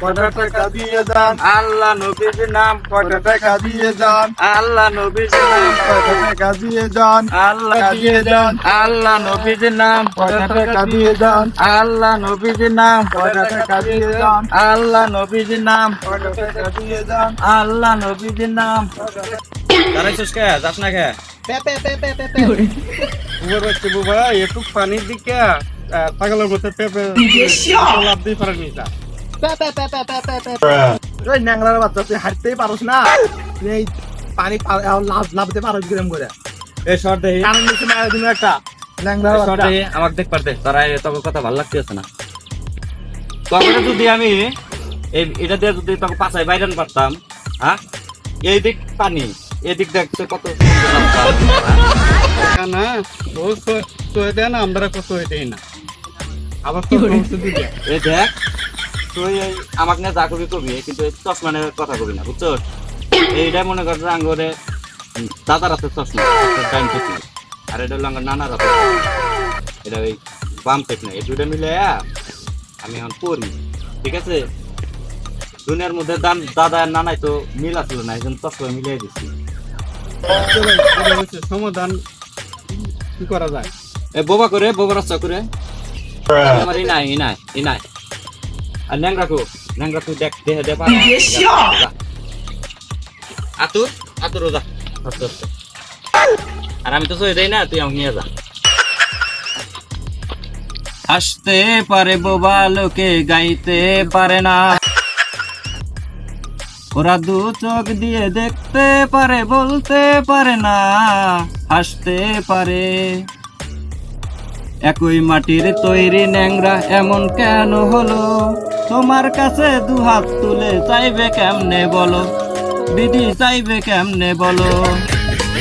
কয়টা টাকা দিয়ে যান? আল্লাহ নবীজির নাম কয়টা টাকা দিয়ে যান? আল্লাহ নবীজির নাম কয়টা টাকা দিয়ে যান? আল্লাহ দিয়ে যান? আল্লাহ নবীজির নাম কয়টা টাকা দিয়ে যান? আল্লাহ নবীজির নাম কয়টা টাকা দিয়ে যান? আল্লাহ নবীজির নাম কয়টা টাকা দিয়ে যান? আল্লাহ নবীজির নাম দাঁড়াইছিস কে? যাস না কে? বুবার বাচ্চা বুবা একটু পানির দিকে পাগলের মতো পেঁপে লাভ দিয়ে পারেন ওই ন্যাংরার বাচ্চা তুই হাঁটতেই পারোস না। তুই এই পানি লাভ লাভতে পারোস কিরম করে? এ শর্ট দেহি কারণ নিচে মায়ের দিন একটা। শর্ট আমাকে দেখ পারতে। তোরা তোকে কথা ভালো লাগতেছে না। যদি আমি এই এটা দিয়ে যদি তোকে পাশায় বাইরে আনতে পারতাম হ্যাঁ? এই দিক পানি। এদিক দেখছে কত? না ও সয়ে দেয় না। আমরা কত হয়ে দেয় না আবার তো দেখ। তুই আমাকে নিয়ে যা কবি কবি কিন্তু এই চশমা নিয়ে কথা কবি না বুঝছ? এইটাই মনে কর যে আঙ্গরে দাদার হাতে চশমা টাইম থেকে আর এটা হলো আঙ্গর নানার হাতে এটা ওই বাম পেট না এই দুইটা মিলে আমি এখন পড়ি ঠিক আছে? দুনিয়ার মধ্যে দান দাদা আর নানাই তো মিল আসলো না এই জন্য চশমা মিলিয়ে দিচ্ছি আচ্ছা সমাধান। কি করা যায়? এ বোবা করে বোবা রাস্তা করে। আমার ই নাই ই নাই ই নাই। আর ন্যাংরা কো ন্যাংরা দেখ দেহে দে পারে আতুর আতুর যা। আস্তে আস্তে আর আমি তো সই দেই না তুই আমাকে নিয়ে যা। আসতে পারে বোবা লোকে গাইতে পারে না। ওরা দু চোখ দিয়ে দেখতে পারে বলতে পারে না। হাসতে পারে। একই মাটির তৈরি ন্যাংরা এমন কেন হলো? তোমার কাছে দু হাত তুলে চাইবে কেমনে বলো? দিদি চাইবে কেমনে বলো?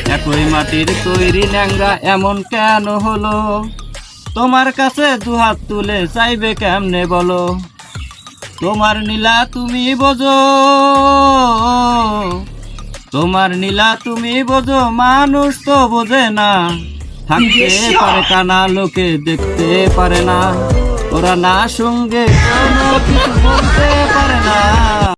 একই মাটির তৈরি ন্যাংরা এমন কেন হলো? তোমার কাছে দু হাত তুলে চাইবে কেমনে বলো? তোমার নীলা তুমি বোঝো। তোমার নীলা তুমি বোঝো, মানুষ তো বোঝে না। থাকতে পারে কানা লোকে দেখতে পারে না। ওরা না সঙ্গে কোনো কিছু বলতে পারে না।